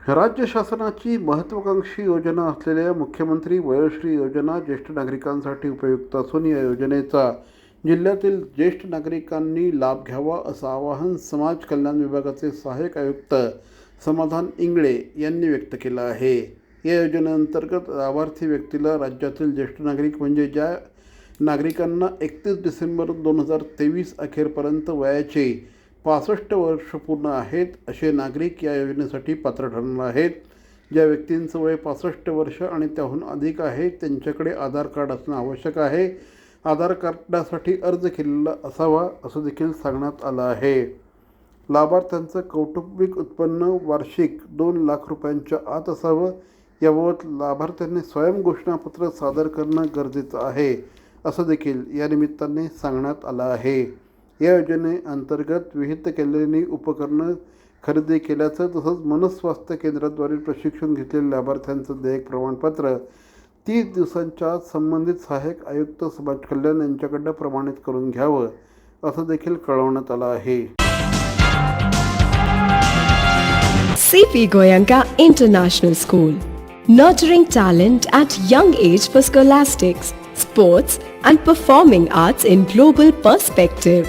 राज्य शासनाची महत्त्वाकांक्षी योजना असलेल्या मुख्यमंत्री वयोश्री योजना ज्येष्ठ नागरिकांसाठी उपयुक्त असून या योजनेचा जिल्ह्यातील ज्येष्ठ नागरिकांनी लाभ घ्यावा असं आवाहन समाज कल्याण विभागाचे सहाय्यक आयुक्त समाधान इंगळे यांनी व्यक्त केलं आहे. या योजनेअंतर्गत लाभार्थी व्यक्तीला राज्यातील ज्येष्ठ नागरिक म्हणजे ज्या नागरिकांना एकतीस डिसेंबर दोन हजार तेवीस अखेरपर्यंत वयाचे पासष्ट वर्ष पूर्ण आहेत असे नागरिक या योजनेसाठी पात्र ठरणार आहेत. ज्या व्यक्तींचं वय पासष्ट वर्ष आणि त्याहून अधिक आहे त्यांच्याकडे आधार कार्ड असणं आवश्यक आहे. आधार कार्डासाठी अर्ज केलेला असावा असं देखील सांगण्यात आलं आहे. लाभार्थ्यांचं कौटुंबिक उत्पन्न वार्षिक दोन लाख रुपयांच्या आत असावं याबाबत लाभार्थ्यांनी स्वयं घोषणापत्र सादर करणं गरजेचं आहे असं देखील या निमित्ताने सांगण्यात आलं आहे. या योजनेअंतर्गत विहित केलेली उपकरणं खरेदी केल्याचं तसंच मनस्वास्थ्य केंद्राद्वारे प्रशिक्षण घेतलेल्या लाभार्थ्यांचं देयक प्रमाणपत्र तीस दिवसांच्या संबंधित सहाय्यक आयुक्त समाज कल्याण यांच्याकडनं प्रमाणित करून घ्यावं असं देखील कळवण्यात आलं आहे CP Goenka international school nurturing talent at young age for scholastics, sports, and performing arts in global perspective.